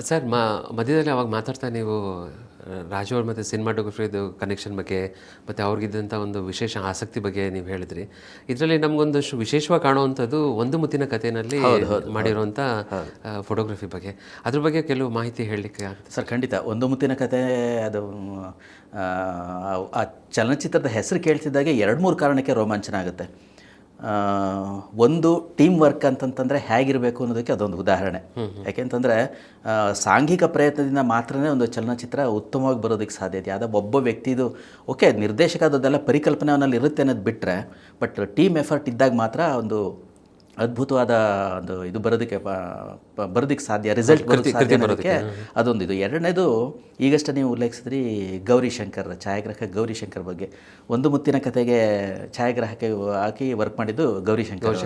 Sir ಮಾ ಮಧ್ಯದಲ್ಲಿ ಅವಾಗ ಮಾತಾಡ್ತಾ ನೀವು ರಾಜು ಅವ್ರ ಮತ್ತು ಸಿನಿಮಾಟೋಗ್ರಫಿದು ಕನೆಕ್ಷನ್ ಬಗ್ಗೆ ಮತ್ತು ಅವ್ರಿಗಿದ್ದಂಥ ಒಂದು ವಿಶೇಷ ಆಸಕ್ತಿ ಬಗ್ಗೆ ನೀವು ಹೇಳಿದ್ರಿ. ಇದರಲ್ಲಿ ನಮಗೊಂದಷ್ಟು ವಿಶೇಷವಾಗಿ ಕಾಣುವಂಥದ್ದು ಒಂದು ಮುತ್ತಿನ ಕಥೆಯಲ್ಲಿ ಮಾಡಿರುವಂಥ ಫೋಟೋಗ್ರಫಿ ಬಗ್ಗೆ. ಅದ್ರ ಬಗ್ಗೆ ಕೆಲವು ಮಾಹಿತಿ ಹೇಳಲಿಕ್ಕೆ ಸರ್ ಖಂಡಿತ. ಒಂದು ಮುತ್ತಿನ ಕತೆ ಅದು ಆ, ಚಲನಚಿತ್ರದ ಹೆಸರು ಕೇಳ್ತಿದ್ದಾಗೆ ಎರಡು ಮೂರು ಕಾರಣಕ್ಕೆ ರೋಮಾಂಚನ ಆಗುತ್ತೆ. ಒಂದು ಟೀಮ್ ವರ್ಕ್ ಅಂತಂತಂದರೆ ಹೇಗಿರಬೇಕು ಅನ್ನೋದಕ್ಕೆ ಅದೊಂದು ಉದಾಹರಣೆ. ಯಾಕೆಂತಂದರೆ ಸಾಂಘಿಕ ಪ್ರಯತ್ನದಿಂದ ಮಾತ್ರನೇ ಒಂದು ಚಲನಚಿತ್ರ ಉತ್ತಮವಾಗಿ ಬರೋದಕ್ಕೆ ಸಾಧ್ಯ ಇದೆ. ಯಾವುದೋ ಒಬ್ಬ ವ್ಯಕ್ತಿದು ಓಕೆ ನಿರ್ದೇಶಕ ಅದೆಲ್ಲ ಪರಿಕಲ್ಪನೆ ಅವನಲ್ಲಿ ಇರುತ್ತೆ ಅನ್ನೋದು ಬಿಟ್ಟರೆ ಬಟ್ ಟೀಮ್ ಎಫರ್ಟ್ ಇದ್ದಾಗ ಮಾತ್ರ ಒಂದು ಅದ್ಭುತವಾದ ಒಂದು ಇದು ಬರೋದಕ್ಕೆ ಬರೋದಕ್ಕೆ ಸಾಧ್ಯ ರಿಸಲ್ಟ್ ಬರೋದಕ್ಕೆ ಅದೊಂದು ಇದು. ಎರಡನೇದು ಈಗಷ್ಟೇ ನೀವು ಉಲ್ಲೇಖಿಸಿದ್ರಿ ಗೌರಿ ಶಂಕರ್ ಛಾಯಾಗ್ರಾಹಕ ಗೌರಿ ಶಂಕರ್ ಬಗ್ಗೆ. ಒಂದು ಮುತ್ತಿನ ಕತೆಗೆ ಛಾಯಾಗ್ರಾಹಕ ಹಾಕಿ ವರ್ಕ್ ಮಾಡಿದ್ದು ಗೌರಿ ಶಂಕರ್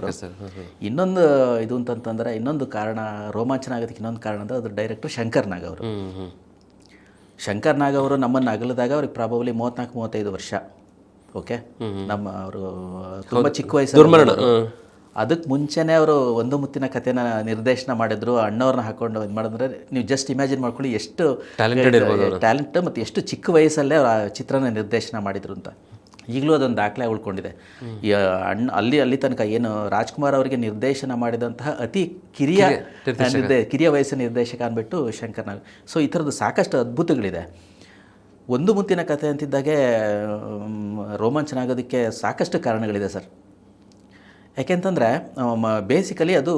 ಇನ್ನೊಂದು ಇದು ಅಂತಂತಂದ್ರೆ ಇನ್ನೊಂದು ಕಾರಣ ರೋಮಾಂಚನ ಆಗೋದಕ್ಕೆ ಇನ್ನೊಂದು ಕಾರಣ ಅಂದ್ರೆ ಅದ್ರ ಡೈರೆಕ್ಟರ್ ಶಂಕರ್ ನಾಗ್ ಅವರು. ಶಂಕರ್ ನಾಗ್ ಅವರು ನಮ್ಮನ್ನು ಅಗಲದಾಗ ಅವ್ರಿಗೆ ಪ್ರಾಬಬ್ಲಿ ಮೂವತ್ನಾಲ್ಕು ಮೂವತ್ತೈದು ವರ್ಷ. ಓಕೆ ನಮ್ಮ ಅವರು ತುಂಬ ಚಿಕ್ಕ ವಯಸ್ಸು ಅದಕ್ಕೆ ಮುಂಚೆನೇ ಅವರು ಒಂದು ಮುತ್ತಿನ ಕಥೆನ ನಿರ್ದೇಶನ ಮಾಡಿದ್ರು ಅಣ್ಣವ್ರನ್ನ ಹಾಕೊಂಡು ಇದು ಮಾಡಿದ್ರೆ ನೀವು ಜಸ್ಟ್ ಇಮ್ಯಾಜಿನ್ ಮಾಡ್ಕೊಳ್ಳಿ ಎಷ್ಟು Talented ಟ್ಯಾಲೆಂಟ್ ಮತ್ತು ಎಷ್ಟು ಚಿಕ್ಕ ವಯಸ್ಸಲ್ಲೇ ಅವರು ಆ ಚಿತ್ರನ ನಿರ್ದೇಶನ ಮಾಡಿದ್ರು ಅಂತ. ಈಗಲೂ ಅದೊಂದು ದಾಖಲೆ ಉಳ್ಕೊಂಡಿದೆ. ಈ ಅಣ್ಣ ಅಲ್ಲಿ ಅಲ್ಲಿ ತನಕ ಏನು ರಾಜ್ಕುಮಾರ್ ಅವರಿಗೆ ನಿರ್ದೇಶನ ಮಾಡಿದಂತಹ ಅತಿ ಕಿರಿಯ ನಿರ್ದೇ ಕಿರಿಯ ವಯಸ್ಸಿನ ನಿರ್ದೇಶಕ ಅಂದ್ಬಿಟ್ಟು ಶಂಕರ್ ನಾಗ್. ಸೊ ಈ ಥರದ್ದು ಸಾಕಷ್ಟು ಅದ್ಭುತಗಳಿದೆ. ಒಂದು ಮುತ್ತಿನ ಕಥೆ ಅಂತಿದ್ದಾಗೆ ರೋಮಾಂಚನ ಆಗೋದಕ್ಕೆ ಸಾಕಷ್ಟು ಕಾರಣಗಳಿದೆ ಸರ್. ಯಾಕೆಂತಂದರೆ ಬೇಸಿಕಲಿ ಅದು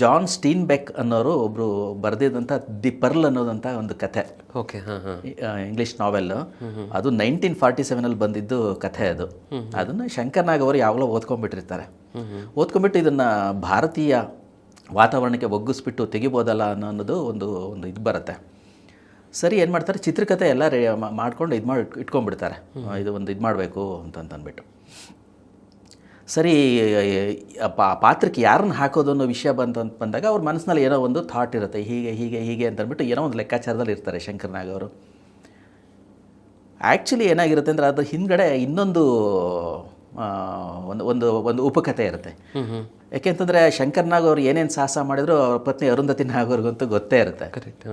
ಜಾನ್ ಸ್ಟೀನ್ ಬೆಕ್ ಅನ್ನೋರು ಒಬ್ಬರು ಬರೆದಿದ್ದಂಥ ದಿ ಪರ್ಲ್ ಅನ್ನೋದಂಥ ಒಂದು ಕಥೆ. ಓಕೆ ಇಂಗ್ಲೀಷ್ ನಾವೆಲ್ ಅದು ನೈನ್ಟೀನ್ ಫಾರ್ಟಿ ಸೆವೆನಲ್ಲಿ ಬಂದಿದ್ದು ಕಥೆ ಅದು. ಅದನ್ನು ಶಂಕರ್ ನಾಗ್ ಅವರು ಯಾವಾಗಲೂ ಓದ್ಕೊಂಡ್ಬಿಟ್ಟಿರ್ತಾರೆ. ಓದ್ಕೊಂಡ್ಬಿಟ್ಟು ಇದನ್ನು ಭಾರತೀಯ ವಾತಾವರಣಕ್ಕೆ ಒಗ್ಗಿಸ್ಬಿಟ್ಟು ತೆಗಿಬೋದಲ್ಲ ಅನ್ನೋ ಅನ್ನೋದು ಒಂದು ಒಂದು ಇದು ಬರುತ್ತೆ. ಸರಿ ಏನು ಮಾಡ್ತಾರೆ? ಚಿತ್ರಕಥೆ ಎಲ್ಲ ರೇ ಮಾಡ್ಕೊಂಡು ಇದು ಮಾಡಿ ಇಟ್ಕೊಂಡ್ಬಿಡ್ತಾರೆ. ಇದು ಒಂದು ಇದು ಮಾಡಬೇಕು ಅಂತಂತಂದ್ಬಿಟ್ಟು ಸರಿ ಪಾ- ಪಾತ್ರಕ್ಕೆ ಯಾರನ್ನ ಹಾಕೋದು ಅನ್ನೋ ವಿಷಯ ಬಂತ ಬಂದಾಗ ಅವ್ರ ಮನಸ್ಸಿನಲ್ಲಿ ಏನೋ ಒಂದು ಥಾಟ್ ಇರುತ್ತೆ. ಹೀಗೆ ಹೀಗೆ ಹೀಗೆ ಅಂತ ಅಂದ್ಬಿಟ್ಟು ಏನೋ ಒಂದು ಲೆಕ್ಕಾಚಾರದಲ್ಲಿ ಇರ್ತಾರೆ ಶಂಕರ್ನಾಗ್ ಅವರು. ಆ್ಯಕ್ಚುಲಿ ಏನಾಗಿರುತ್ತೆ ಅಂದರೆ ಅದ್ರ ಹಿಂದ್ಗಡೆ ಇನ್ನೊಂದು ಒಂದು ಒಂದು ಒಂದು ಉಪಕಥೆ ಇರುತ್ತೆ. ಯಾಕೆಂತಂದರೆ ಶಂಕರ್ನಾಗ್ ಅವರು ಏನೇನು ಸಾಹಸ ಮಾಡಿದ್ರು ಅವ್ರ ಪತ್ನಿ ಅರುಂಧತಿ ನಾಗ್ ಅವ್ರಿಗಂತೂ ಗೊತ್ತೇ ಇರುತ್ತೆ. ಕರೆಕ್ಟ್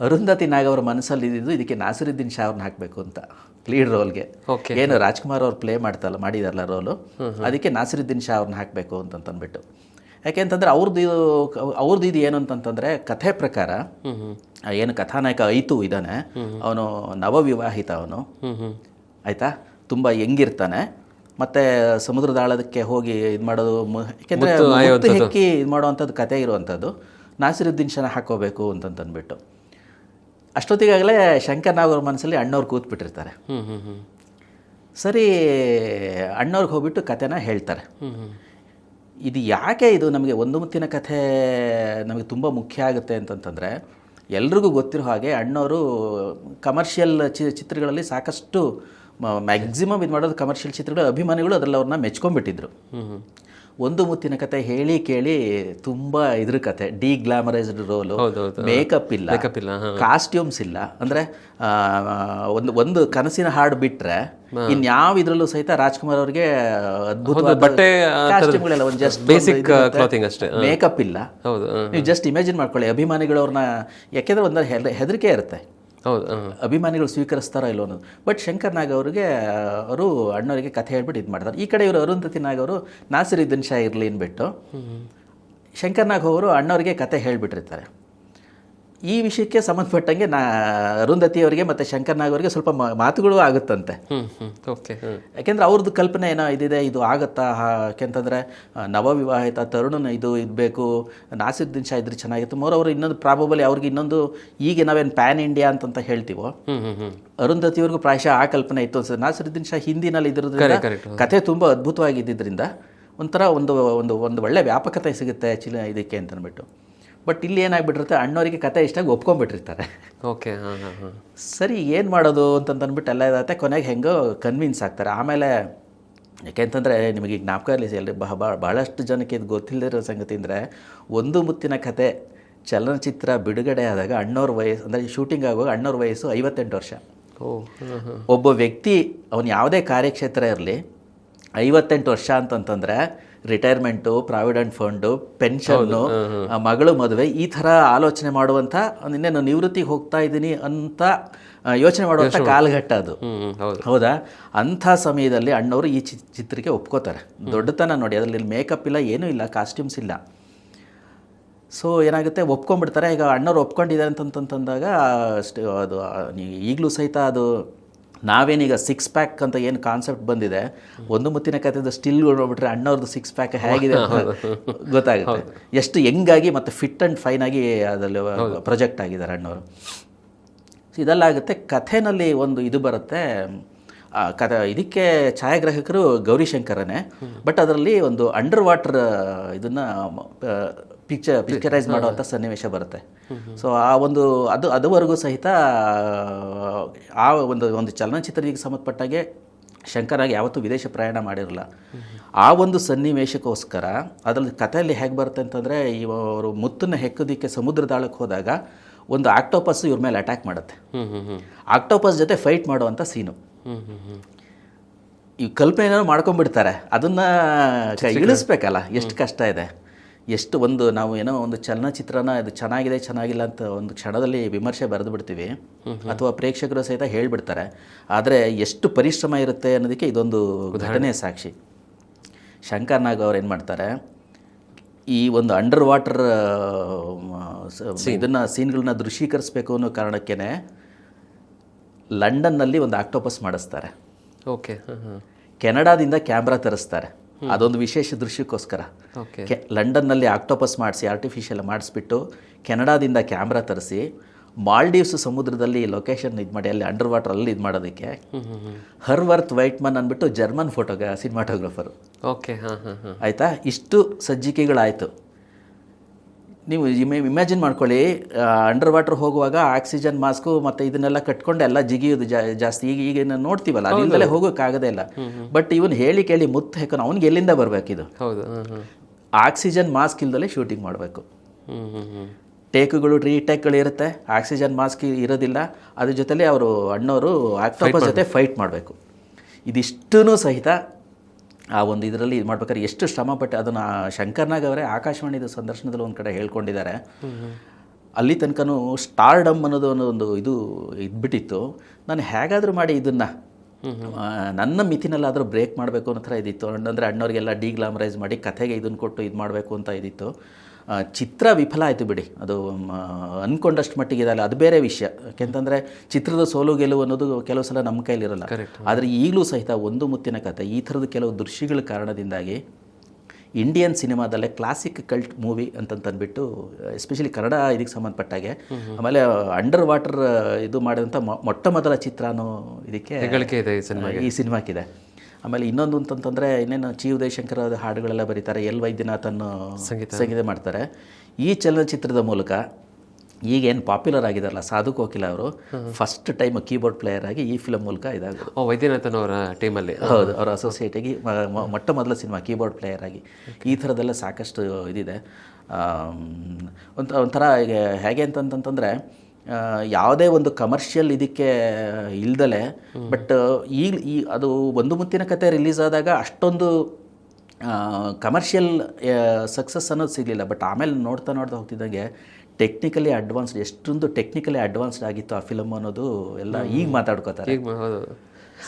ಅರುಂಧತಿ ನಾಗ್ ಅವ್ರ ಮನಸ್ಸಲ್ಲಿ ಇದ್ದಿದ್ದು ಇದಕ್ಕೆ ನಾಸಿರುದ್ದೀನ್ ಶಾ ಅವ್ರನ್ನ ಹಾಕಬೇಕು ಅಂತ. ಲೀಡ್ ರೋಲ್ಗೆ. ಏನು ರಾಜ್ಕುಮಾರ್ ಅವ್ರು ಪ್ಲೇ ಮಾಡ್ತಲ್ಲ ಮಾಡಿದಾರಲ್ಲ ರೋಲು ಅದಕ್ಕೆ ನಾಸಿರುದ್ದೀನ್ ಶಾ ಅವ್ರನ್ನ ಹಾಕಬೇಕು ಅಂತಂತಂದ್ಬಿಟ್ಟು. ಯಾಕೆಂತಂದ್ರೆ ಅವ್ರದ್ದು ಇದು ಅವ್ರದ್ದು ಇದು ಏನು ಅಂತಂತಂದರೆ ಕಥೆ ಪ್ರಕಾರ ಏನು ಕಥಾನಾಯಕ ಐತು ಇದ್ದಾನೆ ಅವನು ನವವಿವಾಹಿತ ಅವನು. ಆಯ್ತಾ? ತುಂಬ ಹೆಂಗಿರ್ತಾನೆ ಮತ್ತೆ ಸಮುದ್ರದಾಳದಕ್ಕೆ ಹೋಗಿ ಇದು ಮಾಡೋದು ಯಾಕೆಂದರೆ ಯಾಕೆಂದ್ರೆ ಹೆಕ್ಕಿ ಇದು ಮಾಡುವಂಥದ್ದು ಕತೆ ಇರುವಂಥದ್ದು. ನಾಸಿರುದ್ದೀನ್ ಶನ ಹಾಕೋಬೇಕು ಅಂತಂತಂದ್ಬಿಟ್ಟು. ಅಷ್ಟೊತ್ತಿಗಾಗಲೇ ಶಂಕರ್ ನಾಗ್ ಅವ್ರ ಮನಸ್ಸಲ್ಲಿ ಅಣ್ಣವ್ರು ಕೂತ್ಬಿಟ್ಟಿರ್ತಾರೆ. ಸರಿ ಅಣ್ಣವ್ರಿಗೆ ಹೋಗ್ಬಿಟ್ಟು ಕಥೆನ ಹೇಳ್ತಾರೆ. ಇದು ಯಾಕೆ ಇದು ನಮಗೆ ಒಂದು ಮುತ್ತಿನ ಕಥೆ ನಮಗೆ ತುಂಬ ಮುಖ್ಯ ಆಗುತ್ತೆ ಅಂತಂತಂದರೆ ಎಲ್ರಿಗೂ ಗೊತ್ತಿರೋ ಹಾಗೆ ಅಣ್ಣವರು ಕಮರ್ಷಿಯಲ್ ಚಿ ಚಿತ್ರಗಳಲ್ಲಿ ಸಾಕಷ್ಟು ಮ್ಯಾಕ್ಸಿಮಮ್ ಇದು ಮಾಡೋದು ಕಮರ್ಷಿಯಲ್ ಚಿತ್ರಗಳು ಅಭಿಮಾನಿಗಳು ಅದರಲ್ಲಿ ಅವ್ರನ್ನ ಮೆಚ್ಕೊಂಡ್ಬಿಟ್ಟಿದ್ರು ಹ್ಞೂ ಒಂದು ಮುತ್ತಿನ ಕತೆ ಹೇಳಿ ಕೇಳಿ ತುಂಬಾ ಇದ್ರ ಕತೆ ಡಿ ಗ್ಲಾಮರೈಸ್ಡ್ ರೋಲು ಮೇಕಪ್ ಇಲ್ಲ ಕಾಸ್ಟ್ಯೂಮ್ಸ್ ಇಲ್ಲ ಅಂದ್ರೆ ಒಂದು ಒಂದು ಕನಸಿನ ಹಾಡು ಬಿಟ್ರೆ ಇನ್ಯಾವ ಇದ್ರಲ್ಲೂ ಸಹಿತ ರಾಜ್ಕುಮಾರ್ ಅವ್ರಿಗೆ ಅದ್ಭುತವಾದ ಬಟ್ಟೆ ಒಂದು ಜಸ್ಟ್ ಅಷ್ಟೇ, ಮೇಕಪ್ ಇಲ್ಲ. ಹೌದು ನೀವು ಜಸ್ಟ್ ಇಮ್ಯಾಜಿನ್ ಮಾಡ್ಕೊಳ್ಳಿ ಅಭಿಮಾನಿಗಳು ಅವ್ರನ್ನ ಯಾಕೆಂದ್ರೆ ಒಂದು ಹೆದರಿಕೆ ಇರುತ್ತೆ. ಅಭಿಮಾನಿಗಳು ಸ್ವೀಕರಿಸ್ತಾರೋ ಇಲ್ಲೋ ಅನ್ನೋದು. ಬಟ್ ಶಂಕರ್ ನಾಗ್ ಅವರಿಗೆ ಅವರು ಅಣ್ಣವರಿಗೆ ಕಥೆ ಹೇಳ್ಬಿಟ್ಟು ಇದು ಮಾಡ್ತಾರೆ. ಈ ಕಡೆ ಇವರು ಅರುಂಧತಿ ನಾಗ್ ಅವರು ನಾಸಿರುದ್ದೀನ್ ಶಾ ಇರಲಿ ಅಂದ್ಬಿಟ್ಟು ಶಂಕರ್ ನಾಗ್ ಅವರು ಅಣ್ಣವರಿಗೆ ಕಥೆ ಹೇಳ್ಬಿಟ್ಟಿರ್ತಾರೆ. ಈ ವಿಷಯಕ್ಕೆ ಸಂಬಂಧಪಟ್ಟಂಗೆ ನಾ ಅರುಂಧತಿ ಅವರಿಗೆ ಮತ್ತು ಶಂಕರ್ನಾಗ್ ಅವರಿಗೆ ಸ್ವಲ್ಪ ಮಾತುಗಳು ಆಗುತ್ತಂತೆ. ಓಕೆ ಯಾಕೆಂದ್ರೆ ಅವ್ರದ್ದು ಕಲ್ಪನೆ ಏನೋ ಇದಿದೆ ಇದು ಆಗುತ್ತಾ? ಯಾಕೆಂತಂದರೆ ನವ ನವವಿವಾಹಿತ ತರುಣನ ಇದು ಇರಬೇಕು ನಾಸಿರ್ ಶಾ ಇದ್ರೆ ಚೆನ್ನಾಗಿತ್ತು. ಮೋರ್ ಅವರು ಇನ್ನೊಂದು ಪ್ರಾಬಬಲಿ ಅವ್ರಿಗೆ ಇನ್ನೊಂದು ಈಗ ನಾವೇನು ಪ್ಯಾನ್ ಇಂಡಿಯಾ ಅಂತಂತ ಹೇಳ್ತೀವೋ ಅರುಂಧತಿಯವ್ರಿಗೂ ಪ್ರಾಯಶಃ ಆ ಕಲ್ಪನೆ ಇತ್ತು. ಅನ್ಸುತ್ತೆ ನಾಸಿರುದ್ದೀನ್ ಶಾ ಹಿಂದಿನಲ್ಲಿ ಇದ್ರದ್ರಿಂದ ಕತೆ. ಕಥೆ ತುಂಬ ಅದ್ಭುತವಾಗಿದ್ದರಿಂದ ಒಂಥರ ಒಂದು ಒಂದು ಒಂದು ಒಳ್ಳೆ ವ್ಯಾಪಕತೆ ಸಿಗುತ್ತೆ ಚಿಲ ಇದಕ್ಕೆ ಅಂತ ಅಂದ್ಬಿಟ್ಟು ಬಟ್ ಇಲ್ಲಿ ಏನಾಗ್ಬಿಟ್ಟಿರುತ್ತೆ ಅಣ್ಣವರಿಗೆ ಕತೆ ಇಷ್ಟ ಒಪ್ಕೊಂಡ್ಬಿಟ್ಟಿರ್ತಾರೆ. ಓಕೆ ಹಾಂ ಹಾಂ ಹಾಂ. ಸರಿ ಏನು ಮಾಡೋದು ಅಂತಂದ್ಬಿಟ್ಟು ಎಲ್ಲ ಇದಾಗುತ್ತೆ. ಕೊನೆಗೆ ಹೆಂಗೋ ಕನ್ವಿನ್ಸ್ ಆಗ್ತಾರೆ. ಆಮೇಲೆ ಯಾಕೆಂತಂದರೆ ನಿಮಗೆ ಜ್ಞಾಪಕ ಇರಲಿ ಎಲ್ಲರಿ ಬಹ ಬಹಳಷ್ಟು ಜನಕ್ಕೆ ಇದು ಗೊತ್ತಿಲ್ಲದಿರೋ ಸಂಗತಿ ಅಂದರೆ ಒಂದು ಮುತ್ತಿನ ಕತೆ ಚಲನಚಿತ್ರ ಬಿಡುಗಡೆ ಆದಾಗ ಅಣ್ಣವ್ರ ವಯಸ್ಸು ಅಂದರೆ ಶೂಟಿಂಗ್ ಆಗುವಾಗ ಅಣ್ಣವ್ರ ವಯಸ್ಸು ಐವತ್ತೆಂಟು ವರ್ಷ. ಒಬ್ಬ ವ್ಯಕ್ತಿ ಅವನು ಯಾವುದೇ ಕಾರ್ಯಕ್ಷೇತ್ರ ಇರಲಿ ಐವತ್ತೆಂಟು ವರ್ಷ ಅಂತಂತಂದರೆ ರಿಟೈರ್ಮೆಂಟು ಪ್ರಾವಿಡೆಂಟ್ ಫಂಡು ಪೆನ್ಷನ್ನು ಮಗಳು ಮದುವೆ ಈ ಥರ ಆಲೋಚನೆ ಮಾಡುವಂಥ ಇನ್ನೇನು ನಿವೃತ್ತಿಗೆ ಹೋಗ್ತಾ ಇದ್ದೀನಿ ಅಂತ ಯೋಚನೆ ಮಾಡುವಂಥ ಕಾಲಘಟ್ಟ ಅದು. ಹೌದು. ಅಂಥ ಸಮಯದಲ್ಲಿ ಅಣ್ಣವರು ಈ ಚಿ ಚಿತ್ರಕ್ಕೆ ಒಪ್ಕೋತಾರೆ. ದೊಡ್ಡತನ ನೋಡಿ ಅದರಲ್ಲಿ ಮೇಕಪ್ ಇಲ್ಲ ಏನೂ ಇಲ್ಲ ಕಾಸ್ಟ್ಯೂಮ್ಸ್ ಇಲ್ಲ. ಸೊ ಏನಾಗುತ್ತೆ? ಒಪ್ಕೊಂಡ್ಬಿಡ್ತಾರೆ. ಈಗ ಅಣ್ಣವ್ರು ಒಪ್ಕೊಂಡಿದ್ದಾರೆ ಅಂತಂತಂದಾಗ ಅಷ್ಟು ಅದು ಈಗಲೂ ಸಹಿತ ಅದು ನಾವೇನೀಗ ಸಿಕ್ಸ್ ಪ್ಯಾಕ್ ಅಂತ ಏನು ಕಾನ್ಸೆಪ್ಟ್ ಬಂದಿದೆ ಒಂದು ಮುತ್ತಿನ ಕಥೆದು ಸ್ಟಿಲ್ ನೋಡ್ಬಿಟ್ರೆ ಅಣ್ಣವ್ರದ್ದು ಸಿಕ್ಸ್ ಪ್ಯಾಕ್ ಹೇಗಿದೆ ಅಂತ ಗೊತ್ತಾಗುತ್ತೆ. ಎಷ್ಟು ಹೆಂಗಾಗಿ ಮತ್ತು ಫಿಟ್ ಆ್ಯಂಡ್ ಫೈನ್ ಆಗಿ ಅದರಲ್ಲಿ ಪ್ರೊಜೆಕ್ಟ್ ಆಗಿದ್ದಾರೆ ಅಣ್ಣವರು. ಸೊ ಇದೆಲ್ಲ ಆಗುತ್ತೆ ಕಥೆನಲ್ಲಿ ಒಂದು ಇದು ಬರುತ್ತೆ ಕಥೆ ಇದಕ್ಕೆ ಛಾಯಾಗ್ರಾಹಕರು ಗೌರಿಶಂಕರನೇ ಬಟ್ ಅದರಲ್ಲಿ ಒಂದು ಅಂಡರ್ ವಾಟರ್ ಇದನ್ನು ಪಿಕ್ಚರ್ ಪಿಕ್ಚರೈಸ್ ಮಾಡುವಂಥ ಸನ್ನಿವೇಶ ಬರುತ್ತೆ. ಸೊ ಆ ಒಂದು ಅದು ಅದುವರೆಗೂ ಸಹಿತ ಆ ಒಂದು ಒಂದು ಚಲನಚಿತ್ರಕ್ಕೆ ಸಂಬಂಧಪಟ್ಟಾಗೆ ಶಂಕರಾಗಿ ಯಾವತ್ತೂ ವಿದೇಶ ಪ್ರಯಾಣ ಮಾಡಿರಲ್ಲ. ಆ ಒಂದು ಸನ್ನಿವೇಶಕ್ಕೋಸ್ಕರ ಅದರಲ್ಲಿ ಕಥೆಯಲ್ಲಿ ಹೇಗೆ ಬರುತ್ತೆ ಅಂತಂದರೆ ಇವರು ಮುತ್ತನ್ನು ಹೆಕ್ಕೋದಕ್ಕೆ ಸಮುದ್ರದಾಳಕ್ಕೆ ಹೋದಾಗ ಒಂದು ಆಕ್ಟೋಪಸ್ ಇವ್ರ ಮೇಲೆ ಅಟ್ಯಾಕ್ ಮಾಡುತ್ತೆ. ಆಕ್ಟೋಪಸ್ ಜೊತೆ ಫೈಟ್ ಮಾಡುವಂಥ ಸೀನು ಈ ಕಲ್ಪನೆ ಮಾಡ್ಕೊಂಡ್ಬಿಡ್ತಾರೆ. ಅದನ್ನು ಇಳಿಸ್ಬೇಕಲ್ಲ ಎಷ್ಟು ಕಷ್ಟ ಇದೆ. ಎಷ್ಟು ಒಂದು ನಾವು ಏನೋ ಒಂದು ಚಲನಚಿತ್ರನ ಇದು ಚೆನ್ನಾಗಿದೆ ಚೆನ್ನಾಗಿಲ್ಲ ಅಂತ ಒಂದು ಕ್ಷಣದಲ್ಲಿ ವಿಮರ್ಶೆ ಬರೆದು ಬಿಡ್ತೀವಿ ಅಥವಾ ಪ್ರೇಕ್ಷಕರು ಸಹಿತ ಹೇಳಿಬಿಡ್ತಾರೆ. ಆದರೆ ಎಷ್ಟು ಪರಿಶ್ರಮ ಇರುತ್ತೆ ಅನ್ನೋದಕ್ಕೆ ಇದೊಂದು ಘಟನೆ ಸಾಕ್ಷಿ. ಶಂಕರ್ ನಾಗ್ ಅವ್ರು ಏನು ಮಾಡ್ತಾರೆ? ಈ ಒಂದು ಅಂಡರ್ ವಾಟರ್ ಇದನ್ನು ಸೀನ್ಗಳನ್ನ ದೃಶ್ಯೀಕರಿಸಬೇಕು ಅನ್ನೋ ಕಾರಣಕ್ಕೇ ಲಂಡನ್ನಲ್ಲಿ ಒಂದು ಆಕ್ಟೋಪಸ್ ಮಾಡಿಸ್ತಾರೆ. ಓಕೆ ಕೆನಡಾದಿಂದ ಕ್ಯಾಮ್ರಾ ತರಿಸ್ತಾರೆ. ಅದೊಂದು ವಿಶೇಷ ದೃಶ್ಯಕ್ಕೋಸ್ಕರ. ಲಂಡನ್ನಲ್ಲಿ ಆಕ್ಟೋಪಸ್ ಮಾಡಿಸಿ ಆರ್ಟಿಫಿಷಿಯಲ್ ಮಾಡಿಸ್ಬಿಟ್ಟು ಕೆನಡಾದಿಂದ ಕ್ಯಾಮ್ರಾ ತರಿಸಿ ಮಾಲ್ಡೀವ್ಸ್ ಸಮುದ್ರದಲ್ಲಿ ಲೊಕೇಶನ್ ಇದು ಮಾಡಿ ಅಲ್ಲಿ ಅಂಡರ್ ವಾಟರ್ ಅಲ್ಲಿ ಇದು ಮಾಡೋದಕ್ಕೆ ಹರ್ವರ್ತ್ ವೈಟ್ಮನ್ ಅಂದ್ಬಿಟ್ಟು ಜರ್ಮನ್ ಫೋಟೋಗ ಸಿನಿಮಾಟೋಗ್ರಫರು. ಓಕೆ ಹಾಂ ಹಾಂ ಹಾಂ. ಆಯಿತಾ? ಇಷ್ಟು ಸಜ್ಜಿಕೆಗಳಾಯಿತು. ನೀವು ಇಮ್ಯಾಜಿನ್ ಮಾಡ್ಕೊಳ್ಳಿ ಅಂಡರ್ ವಾಟರ್ ಹೋಗುವಾಗ ಆಕ್ಸಿಜನ್ ಮಾಸ್ಕು ಮತ್ತು ಇದನ್ನೆಲ್ಲ ಕಟ್ಕೊಂಡು ಎಲ್ಲ ಜಿಗಿಯೋದು ಜಾಸ್ತಿ. ಈಗ ಈಗ ನಾವು ನೋಡ್ತೀವಲ್ಲ ಅಲ್ಲಿಂದಲೇ ಹೋಗೋಕ್ಕಾಗದೇ ಇಲ್ಲ. ಬಟ್ ಇವನು ಹೇಳಿ ಕೇಳಿ ಮುತ್ತು ಹಾಕೋನು ಅವ್ನಿಗೆ ಎಲ್ಲಿಂದ ಬರಬೇಕಿದು ಹೌದು ಹಾಂ ಹಾಂ ಆಕ್ಸಿಜನ್ ಮಾಸ್ಕ್ ಇಲ್ದಲೇ ಶೂಟಿಂಗ್ ಮಾಡಬೇಕು. ಟೇಕುಗಳು ಹ್ಮ್ ಟೇಕ್ಗಳು ರೀಟೇಕ್ಗಳು ಇರುತ್ತೆ. ಆಕ್ಸಿಜನ್ ಮಾಸ್ಕ್ ಇರೋದಿಲ್ಲ. ಅದ್ರ ಜೊತೆಲಿ ಅವರು ಅಣ್ಣವರು ಆಕ್ಟೋಪಸ್ ಜೊತೆ ಫೈಟ್ ಮಾಡಬೇಕು. ಇದಿಷ್ಟೂ ಸಹಿತ ಆ ಒಂದು ಇದರಲ್ಲಿ ಇದು ಮಾಡ್ಬೇಕಾದ್ರೆ ಎಷ್ಟು ಶ್ರಮಪಟ್ಟು ಅದನ್ನು ಶಂಕರ್ನಾಗ್ ಅವರೇ ಆಕಾಶವಾಣಿದು ಸಂದರ್ಶನದಲ್ಲಿ ಒಂದು ಕಡೆ ಹೇಳ್ಕೊಂಡಿದ್ದಾರೆ. ಅಲ್ಲಿ ತನಕನೂ ಸ್ಟಾರ್ಡಮ್ ಅನ್ನೋದು ಅನ್ನೋ ಒಂದು ಇದು ಇದ್ಬಿಟ್ಟಿತ್ತು. ನಾನು ಹೇಗಾದರೂ ಮಾಡಿ ಇದನ್ನು ನನ್ನ ಮಿತಿನಲ್ಲಾದರೂ ಬ್ರೇಕ್ ಮಾಡಬೇಕು ಅನ್ನೋ ಥರ ಇದಿತ್ತು. ಅಂದರೆ ಅಣ್ಣವ್ರಿಗೆಲ್ಲ ಡಿಗ್ಲಾಮರೈಸ್ ಮಾಡಿ ಕಥೆಗೆ ಇದನ್ನು ಕೊಟ್ಟು ಇದು ಮಾಡಬೇಕು ಅಂತ ಇದಿತ್ತು. ಚಿತ್ರ ವಿಫಲ ಆಯಿತು ಬಿಡಿ. ಅದು ಅಂದ್ಕೊಂಡಷ್ಟು ಮಟ್ಟಿಗೆ ಇದಲ್ಲ ಅದು ಬೇರೆ ವಿಷಯ. ಯಾಕೆಂತಂದರೆ ಚಿತ್ರದ ಸೋಲು ಗೆಲುವು ಅನ್ನೋದು ಕೆಲವು ಸಲ ನಮ್ಮ ಕೈಲಿರಲ್ಲ ಆದರೆ ಈಗಲೂ ಸಹಿತ ಒಂದು ಮುತ್ತಿನ ಕಥೆ ಈ ಥರದ ಕೆಲವು ದೃಶ್ಯಗಳ ಕಾರಣದಿಂದಾಗಿ ಇಂಡಿಯನ್ ಸಿನಿಮಾದಲ್ಲೇ ಕ್ಲಾಸಿಕ್ ಕಲ್ಟ್ ಮೂವಿ ಅಂತಂತಂದ್ಬಿಟ್ಟು ಎಸ್ಪೆಷಲಿ ಕನ್ನಡ ಇದಕ್ಕೆ ಸಂಬಂಧಪಟ್ಟಾಗೆ ಆಮೇಲೆ ಅಂಡರ್ ವಾಟರ್ ಇದು ಮಾಡಿದಂಥ ಮೊಟ್ಟ ಮೊದಲ ಚಿತ್ರ ಅನ್ನೋ ಇದಕ್ಕೆ ಇದೆ ಈ ಸಿನಿಮಾಕ್ಕಿದೆ. ಆಮೇಲೆ ಇನ್ನೊಂದು ಅಂತಂತಂದರೆ ಇನ್ನೇನು ಚಿ ಉದಯಶಂಕರ್ ಅವ್ರ ಹಾಡುಗಳೆಲ್ಲ ಬರೀತಾರೆ ಎಲ್ ವೈದ್ಯನಾಥನ್ ಸಂಗೀತ. ಸಂಗೀತ ಮಾಡ್ತಾರೆ. ಈ ಚಲನಚಿತ್ರದ ಮೂಲಕ ಈಗೇನು ಪಾಪ್ಯುಲರ್ ಆಗಿದಾರಲ್ಲ ಸಾಧು ಕೋಕಿಲ ಅವರು ಫಸ್ಟ್ ಟೈಮ್ ಕೀಬೋರ್ಡ್ ಪ್ಲೇಯರ್ ಆಗಿ ಈ ಫಿಲಮ್ ಮೂಲಕ ಇದಾಗ ಓ ವೈದ್ಯನಾಥನ್ ಅವರ ಟೀಮಲ್ಲಿ ಹೌದು ಅವರ ಅಸೋಸಿಯೇಟ್ ಆಗಿ ಮೊಟ್ಟ ಮೊದಲ ಸಿನಿಮಾ ಕೀಬೋರ್ಡ್ ಪ್ಲೇಯರ್ ಆಗಿ. ಈ ಥರದೆಲ್ಲ ಸಾಕಷ್ಟು ಇದಿದೆ. ಒಂಥರ ಈಗ ಹೇಗೆ ಅಂತಂತಂತಂದರೆ ಯಾವುದೇ ಒಂದು ಕಮರ್ಷಿಯಲ್ ಇದಕ್ಕೆ ಇಲ್ದಲೆ ಬಟ್ ಈ ಅದು ಒಂದು ಮುತ್ತಿನ ಕತೆ ರಿಲೀಸ್ ಆದಾಗ ಅಷ್ಟೊಂದು ಕಮರ್ಷಿಯಲ್ ಸಕ್ಸಸ್ ಅನ್ನೋದು ಸಿಗಲಿಲ್ಲ. ಬಟ್ ಆಮೇಲೆ ನೋಡ್ತಾ ನೋಡ್ತಾ ಹೋಗ್ತಿದ್ದಂಗೆ ಟೆಕ್ನಿಕಲಿ ಅಡ್ವಾನ್ಸ್ಡ್ ಎಷ್ಟೊಂದು ಟೆಕ್ನಿಕಲಿ ಅಡ್ವಾನ್ಸ್ಡ್ ಆಗಿತ್ತು ಆ ಫಿಲಮ್ ಅನ್ನೋದು ಎಲ್ಲ ಈಗ ಮಾತಾಡ್ಕೋತಾರೆ.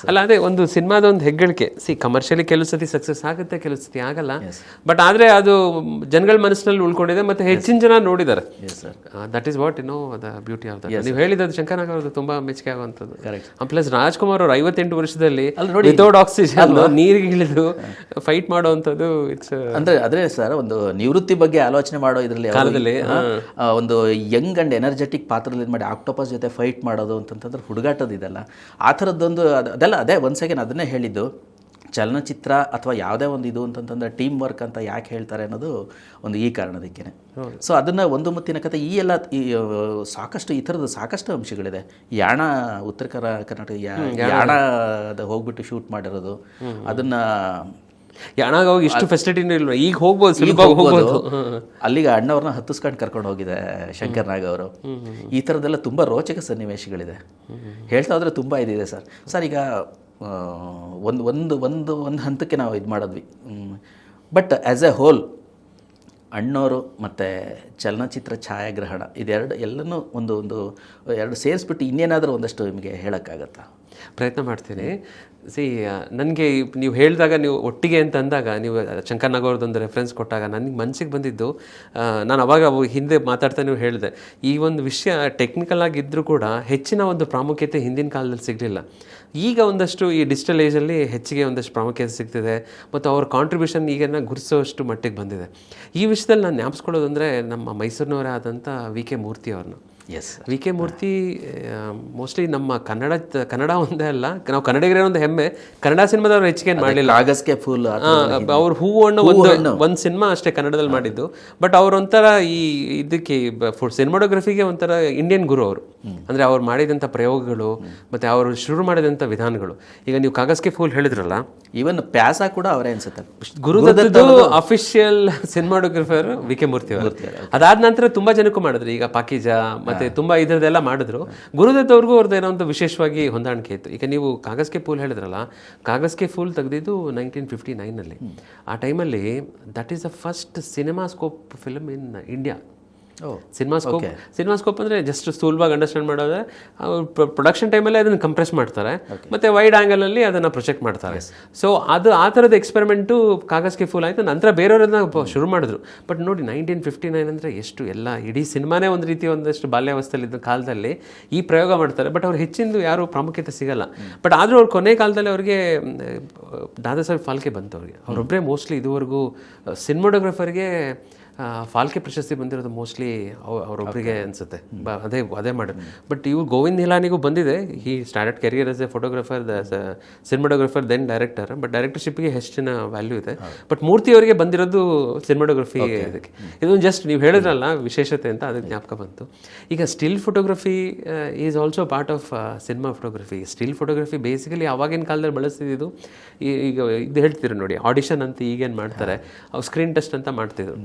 ಅಲ್ಲ ಅದೇ ಒಂದು ಸಿನಿಮಾದ ಒಂದು ಹೆಗ್ಗಳಿಕೆ. ಸಿ ಕಮರ್ಷಿಯಲಿ ಕೆಲವು ಸತಿ ಸಕ್ಸಸ್ ಆಗುತ್ತೆ ಕೆಲವು ಸತಿ ಆಗಲ್ಲ. ಬಟ್ ಆದ್ರೆ ಅದು ಜನಗಳ ಮನಸ್ಸಿನಲ್ಲಿ ಉಳ್ಕೊಂಡಿದೆ ಮತ್ತೆ ಹೆಚ್ಚಿನ ಜನ ನೋಡಿದ್ದಾರೆ. That is what no the beauty of that ನೀವು ಹೇಳಿದ್ದು ಶಂಕರನಾಗ್ ಅವ್ರದ್ದು ತುಂಬಾ ಮೆಚ್ಚುಗೆ ಆಗುವಂಥದ್ದು. ಪ್ಲಸ್ ರಾಜ್ಕುಮಾರ್ ಅವರು ಐವತ್ತೆಂಟು ವರ್ಷದಲ್ಲಿ ವಿತೌಟ್ ಆಕ್ಸಿಜನ್ ನೀರಿಗೆ ಇಳಿದು ಫೈಟ್ ಮಾಡುವಂಥದ್ದು ಇಟ್ಸ್ ಅಂದ್ರೆ ಅದೇ ಸರ್ ಒಂದು ನಿವೃತ್ತಿ ಬಗ್ಗೆ ಆಲೋಚನೆ ಮಾಡೋ ಇದರಲ್ಲಿ ಕಾಲದಲ್ಲಿ, ಒಂದು ಯಂಗ್ ಅಂಡ್ ಎನರ್ಜೆಟಿಕ್ ಪಾತ್ರದಲ್ಲಿ ಮಾಡಿ ಆಕ್ಟೋಪಸ್ ಜೊತೆ ಫೈಟ್ ಮಾಡೋದು ಅಂತಂತಂದ್ರೆ ಹುಡುಗಾಟದ ಇದೆಲ್ಲ. ಆ ಥರದ್ದೊಂದು ಅದ್- ಅದೆಲ್ಲ ಅದೇ ಒಂದು ಸೆಕೆಂಡ್ ಅದನ್ನೇ ಹೇಳಿದ್ದು. ಚಲನಚಿತ್ರ ಅಥವಾ ಯಾವುದೇ ಒಂದು ಇದು ಅಂತಂತಂದರೆ ಟೀಮ್ ವರ್ಕ್ ಅಂತ ಯಾಕೆ ಹೇಳ್ತಾರೆ ಅನ್ನೋದು ಒಂದು ಈ ಕಾರಣದಕ್ಕೇ ಸೊ ಅದನ್ನು ಒಂದು ಮುತ್ತಿನ ಕತೆ ಈ ಎಲ್ಲ ಈ ಸಾಕಷ್ಟು ಈ ಥರದ ಸಾಕಷ್ಟು ಅಂಶಗಳಿದೆ. ಯಾಣ ಉತ್ತರ ಕರ ಕರ್ನಾಟಕ ಯಾಣದ ಹೋಗ್ಬಿಟ್ಟು ಶೂಟ್ ಮಾಡಿರೋದು. ಅದನ್ನ ಯಾಣಾಗ ಹೋಗಿ ಇಷ್ಟು ಫೆಸಿಲಿಟಿನೂ ಇಲ್ಲ ಈಗ ಹೋಗ್ಬೋದು ಹೋಗ್ಬೋದು. ಹೋಗ್ಬೋದು. ಅಲ್ಲಿಗೆ ಅಣ್ಣವ್ರನ್ನ ಹತ್ತಿಸ್ಕೊಂಡು ಕರ್ಕೊಂಡು ಹೋಗಿದೆ ಶಂಕರ್ ನಾಗ್ ಅವರು. ಈ ಥರದ್ದೆಲ್ಲ ತುಂಬ ರೋಚಕ ಸನ್ನಿವೇಶಗಳಿದೆ. ಹೇಳ್ತಾ ಹೋದ್ರೆ ತುಂಬ ಇದಿದೆ ಸರ್. ಸರ್ ಈಗ ಒಂದು ಒಂದು ಒಂದು ಒಂದು ಹಂತಕ್ಕೆ ನಾವು ಇದು ಮಾಡಿದ್ವಿ. ಬಟ್ ಆ್ಯಸ್ ಎ ಹೋಲ್ ಅಣ್ಣವರು ಮತ್ತು ಚಲನಚಿತ್ರ ಛಾಯಾಗ್ರಹಣ ಇದೆರಡು ಎಲ್ಲನೂ ಒಂದು ಒಂದು ಎರಡು ಸೇರಿಸ್ಬಿಟ್ಟು ಇನ್ನೇನಾದರೂ ಒಂದಷ್ಟು ನಿಮಗೆ ಹೇಳೋಕ್ಕಾಗತ್ತಾ? ಪ್ರಯತ್ನ ಮಾಡ್ತೀನಿ. ಸಿ ನನಗೆ ನೀವು ಹೇಳಿದಾಗ ನೀವು ಒಟ್ಟಿಗೆ ಅಂತ ಅಂದಾಗ ನೀವು ಶಂಕರ್ ನಾಗವ್ರದ್ದೊಂದು ರೆಫರೆನ್ಸ್ ಕೊಟ್ಟಾಗ ನನಗೆ ಮನಸ್ಸಿಗೆ ಬಂದಿದ್ದು ನಾನು ಅವಾಗ ಅವು ಹಿಂದೆ ಮಾತಾಡ್ತಾ ನೀವು ಹೇಳಿದೆ, ಈ ಒಂದು ವಿಷಯ ಟೆಕ್ನಿಕಲ್ ಆಗಿದ್ದರೂ ಕೂಡ ಹೆಚ್ಚಿನ ಒಂದು ಪ್ರಾಮುಖ್ಯತೆ ಹಿಂದಿನ ಕಾಲದಲ್ಲಿ ಸಿಗಲಿಲ್ಲ. ಈಗ ಒಂದಷ್ಟು ಈ ಡಿಜಿಟಲ್ ಏಜಲ್ಲಿ ಹೆಚ್ಚಿಗೆ ಒಂದಷ್ಟು ಪ್ರಾಮುಖ್ಯತೆ ಸಿಗ್ತಿದೆ ಮತ್ತು ಅವ್ರ ಕಾಂಟ್ರಿಬ್ಯೂಷನ್ ಈಗನ್ನ ಗುರುಸೋಷ್ಟು ಮಟ್ಟಿಗೆ ಬಂದಿದೆ. ಈ ವಿಷಯದಲ್ಲಿ ನಾನು ಜ್ಞಾಪಿಸ್ಕೊಳ್ಳೋದಂದರೆ ನಮ್ಮ ಮೈಸೂರಿನವರೇ ಆದಂಥ ವಿ ಕೆ ಮೂರ್ತಿ ಅವ್ರನ್ನ. S V K Murthy mostly ನಮ್ಮ ಕನ್ನಡ ಕನ್ನಡ ಒಂದೇ ಅಲ್ಲ ನಾವು ಕನ್ನಡಿಗರೇ ಒಂದು ಹೆಮ್ಮೆ. ಕನ್ನಡ ಸಿನಿಮಾದವ್ರು ಹೆಚ್ಚಿಗೆ ಏನ್ ಮಾಡಲಿಲ್ಲ. ಆಗಸ್ಟ್ಗೆ ಫುಲ್ ಅವ್ರ ಹೂ ಹಣ್ಣು ಒಂದು ಒಂದು ಸಿನಿಮಾ ಅಷ್ಟೇ ಕನ್ನಡದಲ್ಲಿ ಮಾಡಿದ್ದು. ಬಟ್ ಅವ್ರೊಂಥರ ಈ ಇದಕ್ಕೆ ಸಿನಿಮಾಟೋಗ್ರಫಿಗೆ ಒಂಥರ ಇಂಡಿಯನ್ ಗುರು ಅವರು. ಅಂದ್ರೆ ಅವ್ರು ಮಾಡಿದಂಥ ಪ್ರಯೋಗಗಳು ಮತ್ತೆ ಅವರು ಶುರು ಮಾಡಿದಂಥ ವಿಧಾನಗಳು. ಈಗ ನೀವು ಕಾಗಸ್ಗೆ ಫೂಲ್ ಹೇಳಿದ್ರಲ್ಲ? ಈವನ್ ಪ್ಯಾಸ ಕೂಡ ಅವರೇ ಅನ್ಸುತ್ತೆ. ಗುರುದತ್ತದ್ದು official cinematographer V K Murthy ಅವರು ಅದಾದ ನಂತರ ತುಂಬಾ ಜನಕ್ಕೂ ಮಾಡಿದ್ರು. ಈಗ ಪಾಕಿಜ ಮತ್ತೆ ತುಂಬಾ ಇದರದೆಲ್ಲ ಮಾಡಿದ್ರು. ಗುರುದತ್ ಅವ್ರಿಗೂ ಅವ್ರದ್ದು ಏನೋ ಒಂದು ವಿಶೇಷವಾಗಿ ಹೊಂದಾಣಿಕೆ ಇತ್ತು. ಈಗ ನೀವು ಕಾಗಸ್ಕೆ ಫೂಲ್ ಹೇಳಿದ್ರಲ್ಲ ಕಾಗಸ್ಕೆ ಫೂಲ್ ತೆಗೆದಿದ್ದು ನೈನ್ಟೀನ್ ಫಿಫ್ಟಿ ನೈನಲ್ಲಿ ಆ ಟೈಮಲ್ಲಿ that is the first cinema scope film in India oh cinema scope ಅಂದರೆ ಜಸ್ಟ್ ಸ್ಥೂಲವಾಗಿ ಅಂಡರ್ಸ್ಟ್ಯಾಂಡ್ ಮಾಡೋದ್ರೆ ಪ್ರೊಡಕ್ಷನ್ ಟೈಮಲ್ಲಿ ಅದನ್ನು ಕಂಪ್ರೆಸ್ ಮಾಡ್ತಾರೆ. ಮತ್ತೆ ವೈಡ್ ಆ್ಯಂಗಲಲ್ಲಿ ಅದನ್ನು ಪ್ರೊಜೆಕ್ಟ್ ಮಾಡ್ತಾರೆ. ಸೊ ಅದು ಆ ಥರದ ಎಕ್ಸ್ಪೆರಿಮೆಂಟು ಕಾಗಜ್ಗೆ ಫುಲ್ ಆಯಿತು. ನಂತರ ಬೇರೆಯವರನ್ನ ಶುರು ಮಾಡಿದ್ರು. ಬಟ್ ನೋಡಿ ನೈನ್ಟೀನ್ ಫಿಫ್ಟಿ ನೈನ್ ಅಂದರೆ ಎಷ್ಟು ಎಲ್ಲ ಇಡೀ ಸಿನಿಮಾನೇ ಒಂದು ರೀತಿ ಒಂದಷ್ಟು ಬಾಲ್ಯಾವಸ್ಥೆಯಲ್ಲಿ ಇದ್ದ ಕಾಲದಲ್ಲಿ ಈ ಪ್ರಯೋಗ ಮಾಡ್ತಾರೆ. ಬಟ್ ಅವ್ರು ಹೆಚ್ಚಿಂದು ಯಾರು ಪ್ರಾಮುಖ್ಯತೆ ಸಿಗಲ್ಲ. ಬಟ್ ಆದರೂ ಅವ್ರು ಕೊನೆ ಕಾಲದಲ್ಲಿ ಅವ್ರಿಗೆ ದಾದಾ ಸಾಹೇಬ್ ಫಾಲ್ಕೆ ಬಂತು ಅವ್ರಿಗೆ ಅವರೊಬ್ಬರೇ ಮೋಸ್ಟ್ಲಿ ಇದುವರೆಗೂ ಸಿನಿಮಾಟೋಗ್ರಫರ್ಗೆ ಫಾಲ್ಕೆ ಪ್ರಶಸ್ತಿ ಬಂದಿರೋದು ಮೋಸ್ಟ್ಲಿ ಅವರೊಬ್ಬರಿಗೆ ಅನಿಸುತ್ತೆ. ಬ ಅದೇ ಅದೇ ಮಾಡಿದ್ರು ಬಟ್ ಇವು ಗೋವಿಂದ್ ಹಿಲಾನಿಗೂ ಬಂದಿದೆ. ಈ standard career as a photographer cinematographer then director but ಡೈರೆಕ್ಟರ್ಶಿಪ್ಗೆ ಹೆಚ್ಚಿನ ವ್ಯಾಲ್ಯೂ ಇದೆ. ಬಟ್ ಮೂರ್ತಿ ಅವರಿಗೆ ಬಂದಿರೋದು ಸಿನಿಮಾಟೋಗ್ರಫಿ ಇದಕ್ಕೆ. ಇದೊಂದು ಜಸ್ಟ್ ನೀವು ಹೇಳಿದ್ರಲ್ಲ ವಿಶೇಷತೆ ಅಂತ ಅದಕ್ಕೆ ಜ್ಞಾಪಕ ಬಂತು. ಈಗ still photography is also part of cinema photography still photography basically ಅವಾಗಿನ ಕಾಲದಲ್ಲಿ ಬಳಸ್ತಿದ್ದು ಈಗ ಇದು ಹೇಳ್ತಿದ್ರು ನೋಡಿ ಆಡಿಷನ್ ಅಂತ ಈಗೇನು ಮಾಡ್ತಾರೆ. ಅವ್ರು ಸ್ಕ್ರೀನ್ ಟೆಸ್ಟ್ ಅಂತ ಮಾಡ್ತಿದ್ರು.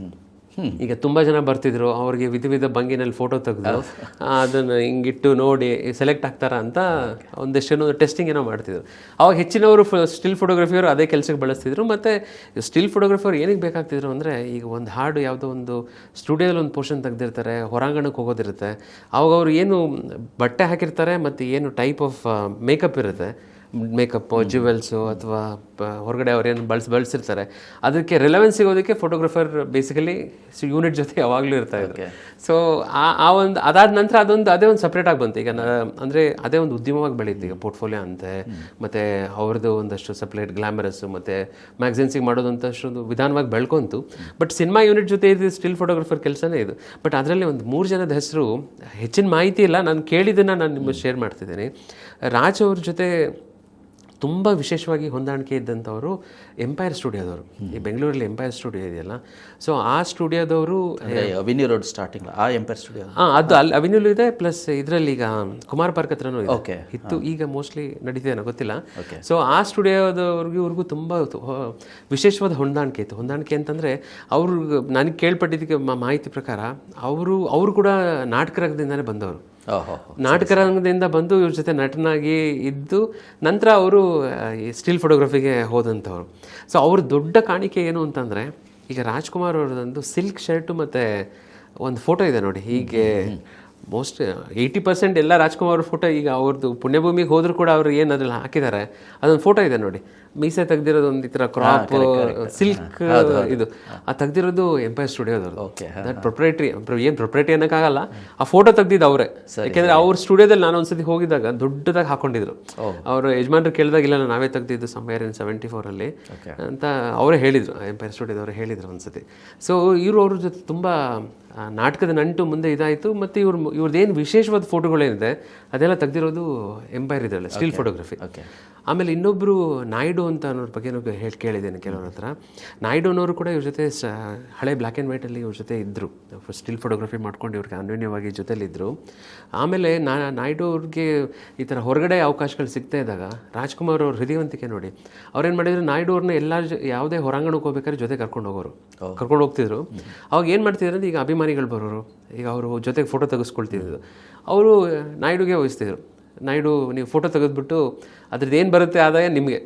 ಈಗ ತುಂಬ ಜನ ಬರ್ತಿದ್ರು, ಅವ್ರಿಗೆ ವಿಧ ವಿಧ ಭಂಗಿನಲ್ಲಿ ಫೋಟೋ ತೆಗೆದು, ಅದನ್ನು ಹಿಂಗಿಟ್ಟು ನೋಡಿ ಸೆಲೆಕ್ಟ್ ಆಗ್ತಾರ ಅಂತ ಒಂದಷ್ಟು ಏನೋ ಟೆಸ್ಟಿಂಗ್ ಏನೋ ಮಾಡ್ತಿದ್ರು. ಅವಾಗ ಹೆಚ್ಚಿನವರು ಸ್ಟಿಲ್ ಫೋಟೋಗ್ರಫಿಯವರು ಅದೇ ಕೆಲಸಕ್ಕೆ ಬಳಸ್ತಿದ್ರು, ಮತ್ತು ಸ್ಟಿಲ್ ಫೋಟೋಗ್ರಫರ್ ಏನಕ್ಕೆ ಬೇಕಾಗ್ತಿದ್ರು ಅಂದರೆ, ಈಗ ಒಂದು ಹಾಡು ಯಾವುದೋ ಒಂದು ಸ್ಟುಡಿಯೋದಲ್ಲಿ ಒಂದು ಪೋರ್ಷನ್ ತೆಗೆದಿರ್ತಾರೆ, ಹೊರಾಂಗಣಕ್ಕೆ ಹೋಗೋದಿರುತ್ತೆ, ಅವಾಗ ಅವರು ಏನು ಬಟ್ಟೆ ಹಾಕಿರ್ತಾರೆ, ಮತ್ತು ಏನು ಟೈಪ್ ಆಫ್ ಮೇಕಪ್ ಇರುತ್ತೆ ಮೇಕಪ್ ಜ್ಯುವೆಲ್ಸು ಅಥವಾ ಹೊರಗಡೆ ಅವ್ರೇನು ಬಳಸಿ ಬಳಸಿರ್ತಾರೆ. ಅದಕ್ಕೆ ರಿಲೆವೆನ್ಸ್ ಸಿಗೋದಕ್ಕೆ ಫೋಟೋಗ್ರಫರ್ ಬೇಸಿಕಲಿ ಯೂನಿಟ್ ಜೊತೆ ಯಾವಾಗಲೂ ಇರ್ತಾ ಇದೆ ಸೊ ಆ ಆ ಒಂದು ಅದಾದ ನಂತರ ಅದೊಂದು ಅದೇ ಒಂದು ಸಪ್ರೇಟ್ ಆಗಿ ಬಂತು. ಈಗ ಅಂದರೆ ಅದೇ ಒಂದು ಉದ್ಯಮವಾಗಿ ಬೆಳೀತು. ಈಗ ಪೋರ್ಟ್ಫೋಲಿಯೋ ಅಂತೆ ಮತ್ತು ಅವ್ರದ್ದು ಒಂದಷ್ಟು ಸಪ್ರೇಟ್ ಗ್ಲಾಮರಸ್ಸು ಮತ್ತು ಮ್ಯಾಗ್ಝಿನ್ಸಿಗೆ ಮಾಡೋದಂತಷ್ಟು ಒಂದು ವಿಧಾನವಾಗಿ ಬೆಳ್ಕೊಂತು. ಬಟ್ ಸಿನಿಮಾ ಯೂನಿಟ್ ಜೊತೆ ಇದು ಸ್ಟಿಲ್ ಫೋಟೋಗ್ರಫರ್ ಕೆಲಸನೇ ಇದು. ಬಟ್ ಅದರಲ್ಲಿ ಒಂದು ಮೂರು ಜನದ ಹೆಸರು ಹೆಚ್ಚಿನ ಮಾಹಿತಿ ಇಲ್ಲ. ನಾನು ಕೇಳಿದ್ದನ್ನು ನಾನು ನಿಮಗೆ ಶೇರ್ ಮಾಡ್ತಿದ್ದೀನಿ. ರಾಜ್ ಅವ್ರ ಜೊತೆ ತುಂಬ ವಿಶೇಷವಾಗಿ ಹೊಂದಾಣಿಕೆ ಇದ್ದಂಥವರು ಎಂಪೈರ್ ಸ್ಟುಡಿಯೋದವರು ಈ ಬೆಂಗಳೂರಲ್ಲಿ ಎಂಪೈರ್ ಸ್ಟುಡಿಯೋ ಇದೆಯಲ್ಲ? ಸೊ ಆ ಸ್ಟುಡಿಯೋದವರು ಅವಿನ್ಯೂ ರೋಡ್ ಸ್ಟಾರ್ಟಿಂಗ್ ಆ ಎಂಪೈರ್ ಸ್ಟುಡಿಯೋ ಹಾಂ ಅದು ಅಲ್ಲಿ ಅವಿನ್ಯೂಲು ಇದೆ ಪ್ಲಸ್ ಇದರಲ್ಲಿ ಈಗ ಕುಮಾರ್ ಪಾರ್ಕ್ ಹತ್ರನೂ ಇದೆ. Okay. ಇತ್ತು ಈಗ ಮೋಸ್ಟ್ಲಿ ನಡೀತಿದೆ ಗೊತ್ತಿಲ್ಲ. ಸೊ ಆ ಸ್ಟುಡಿಯೋದವ್ರಿಗೂ ಇವ್ರಿಗೂ ತುಂಬ ವಿಶೇಷವಾದ ಹೊಂದಾಣಿಕೆ ಇತ್ತು. ಹೊಂದಾಣಿಕೆ ಅಂತಂದರೆ ಅವರು ನನಗೆ ಕೇಳ್ಪಟ್ಟಿದ್ದಕ್ಕೆ ಮಾಹಿತಿ ಪ್ರಕಾರ ಅವರು ಅವರು ಕೂಡ ನಾಟಕ ರಂಗದಿಂದಲೇ ಬಂದವರು. ನಾಟಕ ರಂಗದಿಂದ ಬಂದು ಇವ್ರ ಜೊತೆ ನಟನಾಗಿ ಇದ್ದು ನಂತರ ಅವರು ಸ್ಟಿಲ್ ಫೋಟೋಗ್ರಫಿಗೆ ಹೋದಂಥವ್ರು. ಸೊ ಅವ್ರ ದೊಡ್ಡ ಕಾಣಿಕೆ ಏನು ಅಂತಂದರೆ ಈಗ ರಾಜ್ಕುಮಾರ್ ಅವ್ರದ್ದೊಂದು ಸಿಲ್ಕ್ ಶರ್ಟು ಮತ್ತು ಒಂದು ಫೋಟೋ ಇದೆ ನೋಡಿ ಹೀಗೆ ಮೋಸ್ಟ್ ಏಯ್ಟಿ ಪರ್ಸೆಂಟ್ ಎಲ್ಲ ರಾಜ್ಕುಮಾರ್ ಫೋಟೋ ಈಗ ಅವ್ರದ್ದು ಪುಣ್ಯಭೂಮಿಗೆ ಹೋದ್ರು ಕೂಡ ಅವ್ರು ಏನು ಅದ್ರಲ್ಲಿ ಹಾಕಿದ್ದಾರೆ ಅದೊಂದು ಫೋಟೋ ಇದೆ ನೋಡಿ. ಮೀಸೆ ತೆಗ್ದಿರೋದು ಒಂದು ಈ ಥರ ಕ್ರಾಪ್ ಸಿಲ್ಕ್ ಇದು. ಆ ತೆಗ್ದಿರೋದು ಎಂಪೈರ್ ಸ್ಟುಡಿಯೋದವ್ರು Okay, ದಟ್ ಪ್ರೊಪ್ರೈಟ್ರಿ ಏನು ಪ್ರೊಪ್ರೈಟ್ರಿ ಅನ್ನೋಕ್ಕಾಗಲ್ಲ. ಆ ಫೋಟೋ ತೆಗ್ದಿದ್ದು ಅವರೇ. ಯಾಕೆಂದ್ರೆ ಅವ್ರ ಸ್ಟುಡಿಯೋದಲ್ಲಿ ನಾನು ಒಂದ್ಸತಿ ಹೋಗಿದ್ದಾಗ ದೊಡ್ಡದಾಗಿ ಹಾಕೊಂಡಿದ್ರು. ಅವರು ಯಜಮಾನ್ರು ಕೇಳಿದಾಗ ಇಲ್ಲ ನಾವೇ ತೆಗ್ದಿದ್ದು ಸಮ್ವೇರ್ ಇನ್ ಸೆವೆಂಟಿ ಫೋರಲ್ಲಿ ಅಂತ ಅವರೇ ಹೇಳಿದ್ರು. ಎಂಪೈರ್ ಸ್ಟುಡಿಯೋದವರು ಹೇಳಿದ್ರು ಒಂದ್ಸತಿ. ಸೊ ಇವರು ಅವ್ರ ಜೊತೆ ತುಂಬ ನಾಟಕದ ನಂಟು ಮುಂದೆ ಇದಾಯಿತು ಮತ್ತು ಇವ್ರ ಇವ್ರದ್ದೇನು ವಿಶೇಷವಾದ ಫೋಟೋಗಳೇನಿದೆ ಅದೆಲ್ಲ ತೆಗ್ದಿರೋದು ಎಂಪೈರ್ ಇದೆಯಲ್ಲ ಸ್ಟಿಲ್ ಫೋಟೋಗ್ರಫಿ ಓಕೆ ಆಮೇಲೆ ಇನ್ನೊಬ್ಬರು ನಾಯ್ಡು ಅಂತ ಅನ್ನೋರ ಬಗ್ಗೆ ಹೇಳಿ ಕೇಳಿದ್ದೇನೆ ಕೆಲವ್ರ ಹತ್ರ. ನಾಯ್ಡು ಅನ್ನೋರು ಕೂಡ ಇವ್ರ ಜೊತೆ ಸ- ಹಳೆ ಬ್ಲ್ಯಾಕ್ ಆ್ಯಂಡ್ ವೈಟಲ್ಲಿ ಇವ್ರ ಜೊತೆ ಇದ್ದರು ಸ್ಟಿಲ್ ಫೋಟೋಗ್ರಫಿ ಮಾಡ್ಕೊಂಡು ಇವ್ರಿಗೆ ಅನ್ಯೋನ್ಯವಾಗಿ ಜೊತೆಲಿದ್ದರು ಆಮೇಲೆ ನಾ ನಾಯ್ಡು ಅವ್ರಿಗೆ ಈ ಥರ ಹೊರಗಡೆ ಅವಕಾಶಗಳು ಸಿಗ್ತಾ ಇದ್ದಾಗ ರಾಜ್ಕುಮಾರ್ ಅವ್ರ ಹೃದಯವಂತಿಕೆ ನೋಡಿ ಅವ್ರೇನು ಮಾಡಿದ್ರು ನಾಯ್ಡು ಅವ್ರನ್ನ ಎಲ್ಲ ಜೊ- ಯಾವುದೇ ಹೊರಾಂಗಣಕ್ಕೆ ಹೋಗ್ಬೇಕಾದ್ರೆ ಜೊತೆ ಕರ್ಕೊಂಡು ಹೋಗೋರು. ಕರ್ಕೊಂಡು ಹೋಗ್ತಿದ್ರು. ಅವಾಗ ಏನು ಮಾಡ್ತಿದ್ರು ಅಂದ್ರೆ ಈಗ ಅಭಿಮಾನಿಗಳು ಬರೋರು ಈಗ ಅವರು ಜೊತೆಗೆ ಫೋಟೋ ತೆಗೆಸ್ಕೊಳ್ತಿದ್ರು ಅವರು ನಾಯ್ಡುಗೆ ವಹಿಸ್ತಿದ್ರು ನಾಯ್ಡು ನೀವು ಫೋಟೋ ತೆಗೆದ್ಬಿಟ್ಟು ಅದ್ರದ್ದು ಏನು ಬರುತ್ತೆ ಆದಾಯ ನಿಮಗೆ.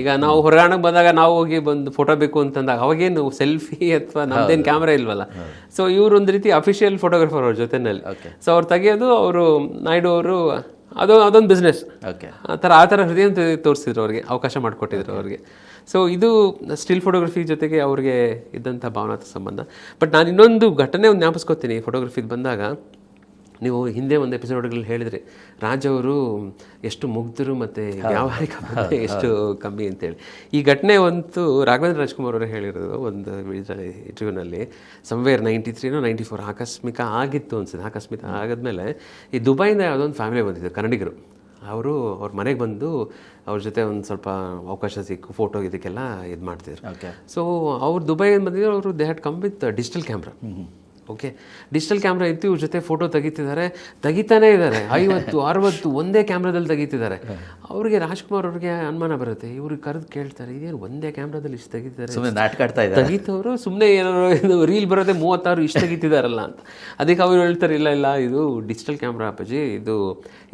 ಈಗ ನಾವು ಹೊರಗಾಣಕ್ಕೆ ಬಂದಾಗ ನಾವು ಹೋಗಿ ಬಂದು ಫೋಟೋ ಬೇಕು ಅಂತಂದಾಗ ಅವಾಗೇನು ಸೆಲ್ಫಿ ಅಥವಾ ನಮ್ದೇನು ಕ್ಯಾಮ್ರಾ ಇಲ್ವಲ್ಲ? ಸೊ ಇವರು ಒಂದು ರೀತಿ ಅಫಿಷಿಯಲ್ ಫೋಟೋಗ್ರಫರ್ ಅವ್ರ ಜೊತೆನಲ್ಲಿ. ಸೊ ಅವ್ರು ತೆಗೆಯೋದು ಅವರು ನಾಯ್ಡು ಅವರು ಅದು ಅದೊಂದು ಬಿಸ್ನೆಸ್ ಓಕೆ ಆ ಥರ ಆ ಥರ ಹೃದಯ ತೋರಿಸಿದ್ರು ಅವ್ರಿಗೆ ಅವಕಾಶ ಮಾಡಿಕೊಟ್ಟಿದ್ರು ಅವ್ರಿಗೆ. ಸೊ ಇದು ಸ್ಟಿಲ್ ಫೋಟೋಗ್ರಫಿ ಜೊತೆಗೆ ಅವ್ರಿಗೆ ಇದ್ದಂಥ ಭಾವನಾತ್ಮಕ ಸಂಬಂಧ. ಬಟ್ ನಾನು ಇನ್ನೊಂದು ಘಟನೆ ಒಂದು ಜ್ಞಾಪಿಸ್ಕೋತೀನಿ ಫೋಟೋಗ್ರಫಿದು ಬಂದಾಗ. ನೀವು ಹಿಂದೆ ಒಂದು ಎಪಿಸೋಡ್ಗಳಲ್ಲಿ ಹೇಳಿದ್ರಿ ರಾಜ್ ಅವರು ಎಷ್ಟು ಮುಗ್ಧರು ಮತ್ತು ವ್ಯಾವಹಾರಿಕ ಎಷ್ಟು ಕಮ್ಮಿ ಅಂತೇಳಿ. ಈ ಘಟನೆ ಒಂದು ರಾಘವೇಂದ್ರ ರಾಜ್ಕುಮಾರ್ ಅವರು ಹೇಳಿರೋದು ಒಂದು ಇಂಟರ್ವ್ಯೂನಲ್ಲಿ ಸಂವೇರ್ ನೈಂಟಿ ತ್ರೀನೋ ನೈಂಟಿ ಫೋರ್ ಆಕಸ್ಮಿಕ ಆಗಿತ್ತು ಅನ್ಸುತ್ತೆ. ಆಕಸ್ಮಿಕ ಆದಮೇಲೆ ಈ ದುಬೈಯಿಂದ ಯಾವುದೋ ಒಂದು ಫ್ಯಾಮಿಲಿ ಬಂದಿದ್ದು ಕನ್ನಡಿಗರು. ಅವರು ಅವ್ರ ಮನೆಗೆ ಬಂದು ಅವ್ರ ಜೊತೆ ಒಂದು ಸ್ವಲ್ಪ ಅವಕಾಶ ಸಿಕ್ಕು ಫೋಟೋ ಇದಕ್ಕೆಲ್ಲ ಇದು ಮಾಡ್ತಿದ್ರು. ಸೊ ಅವ್ರು ದುಬೈಯಿಂದ ಬಂದಿದ್ರು ಅವರು they had come with digital camera okay? Digital camera ಇತ್ತು ಇವ್ರ ಜೊತೆ ಫೋಟೋ ತೆಗಿತಿದ್ದಾರೆ. ತೆಗಿತಾನೇ ಇದ್ದಾರೆ. ಐವತ್ತು ಅರವತ್ತು ಒಂದೇ ಕ್ಯಾಮ್ರಾದಲ್ಲಿ ತೆಗಿತಿದ್ದಾರೆ. ಅವ್ರಿಗೆ ರಾಜ್ಕುಮಾರ್ ಅವ್ರಿಗೆ ಅನುಮಾನ ಬರುತ್ತೆ. ಇವ್ರಿಗೆ ಕರೆದು ಕೇಳ್ತಾರೆ ಇದೇನು ಒಂದೇ ಕ್ಯಾಮ್ರಾದಲ್ಲಿ ಇಷ್ಟು ತೆಗಿತಾರೆ ಸುಮ್ಮನೆ ನಾಟಕ ಆಡ್ತಾ ಇದ್ದಾರೆ. ತೆಗಿತವರು ಸುಮ್ಮನೆ ಏನಾದ್ರು ಇದು ರೀಲ್ ಬರೋದೇ ಮೂವತ್ತಾರು ಇಷ್ಟು ತೆಗಿತಿದಾರಲ್ಲ ಅಂತ. ಅದಕ್ಕೆ ಅವ್ರು ಹೇಳ್ತಾರೆ ಇಲ್ಲ ಇಲ್ಲ ಇದು ಡಿಜಿಟಲ್ ಕ್ಯಾಮ್ರಾ ಅಪ್ಪಾಜಿ ಇದು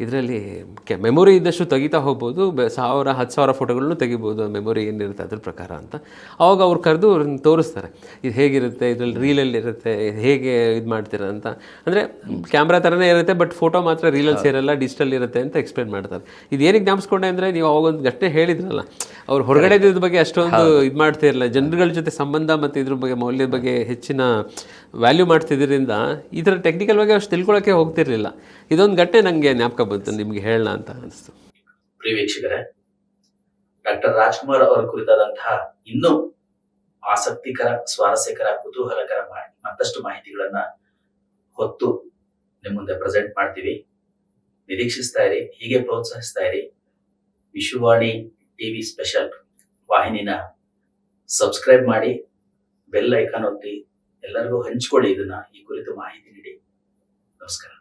ಇದರಲ್ಲಿ ಮೆಮೊರಿ ಇದ್ದಷ್ಟು ತೆಗಿತಾ ಹೋಗ್ಬೋದು. ಸಾವಿರ ಹತ್ತು ಸಾವಿರ ಫೋಟೋಗಳನ್ನು ತೆಗಿಬೋದು. ಮೆಮೊರಿ ಏನಿರುತ್ತೆ ಅದ್ರ ಪ್ರಕಾರ ಅಂತ. ಅವಾಗ ಅವ್ರು ಕರೆದು ಅವ್ರನ್ನ ತೋರಿಸ್ತಾರೆ. ಇದು ಹೇಗಿರುತ್ತೆ? ಇದರಲ್ಲಿ ರೀಲಲ್ಲಿ ಇರುತ್ತೆ ಹೇಗೆ ಇದು ಮಾಡ್ತೀರಾ ಅಂತ. ಅಂದರೆ ಕ್ಯಾಮ್ರಾ ಥರನೇ ಇರುತ್ತೆ ಬಟ್ ಫೋಟೋ ಮಾತ್ರ ರೀಲಲ್ಲಿ ಸೇರಲ್ಲ ಡಿಜಿಟಲ್ ಇರುತ್ತೆ ಅಂತ ಎಕ್ಸ್ಪ್ಲೇನ್ ಮಾಡ್ತಾರೆ. ಇದು ಏನಕ್ಕೆ ಜ್ಞಾಪಿಸ್ಕೊಂಡೆ ಅಂದರೆ ನೀವು ಅವಾಗ ಒಂದು ಘಟನೆ ಹೇಳಿದ್ರಲ್ಲ ಅವ್ರು ಹೊರಗಡೆ ಇದ್ರ ಬಗ್ಗೆ ಅಷ್ಟೊಂದು ಇದು ಮಾಡ್ತಿರಲ್ಲ ಜನರುಗಳ ಜೊತೆ ಸಂಬಂಧ ಮತ್ತು ಇದ್ರ ಬಗ್ಗೆ ಮೌಲ್ಯದ ಬಗ್ಗೆ ಹೆಚ್ಚಿನ ವ್ಯಾಲ್ಯೂ ಮಾಡ್ತಿದ್ದರಿಂದ ಈ ಥರ ಟೆಕ್ನಿಕಲ್ ಬಗ್ಗೆ ಅಷ್ಟು ತಿಳ್ಕೊಳಕ್ಕೆ ಹೋಗ್ತಿರ್ಲಿಲ್ಲ. ಇದೊಂದು ಘಟನೆ ನನಗೆ ಜ್ಞಾಪಕ ಬಂತು ನಿಮಗೆ ಹೇಳಲ್ಲ ಅಂತ ಅನಿಸ್ತು. ಪ್ರಿಯ ವೀಕ್ಷಕರೇ ಡಾಕ್ಟರ್ ರಾಜ್ಕುಮಾರ್ ಅವರ ಕುರಿತಾದಂತಹ ಇನ್ನೂ ಆಸಕ್ತಿಕರ, ಸ್ವಾರಸ್ಯಕರ, ಕುತೂಹಲಕರ ಮಾಹಿತಿ, ಮತ್ತಷ್ಟು ಮಾಹಿತಿಗಳನ್ನ ಹೊತ್ತು ನಿಮ್ಮ ಮುಂದೆ ಪ್ರೆಸೆಂಟ್ ಮಾಡ್ತೀವಿ. ನಿರೀಕ್ಷಿಸ್ತಾ ಇರಿ, ಹೀಗೆ ಪ್ರೋತ್ಸಾಹಿಸ್ತಾ ಇರಿ. ವಿಶ್ವವಾಣಿ ಟಿವಿ ಸ್ಪೆಷಲ್ ವಾಹಿನಿನ ಸಬ್ಸ್ಕ್ರೈಬ್ ಮಾಡಿ ಬೆಲ್ ಐಕಾನ್ ಒತ್ತಿ, ಎಲ್ಲರಿಗೂ ಹಂಚ್ಕೊಳ್ಳಿ ಇದನ್ನ. ಈ ಕುರಿತು ಮಾಹಿತಿ ನೀಡಿ. ನಮಸ್ಕಾರ.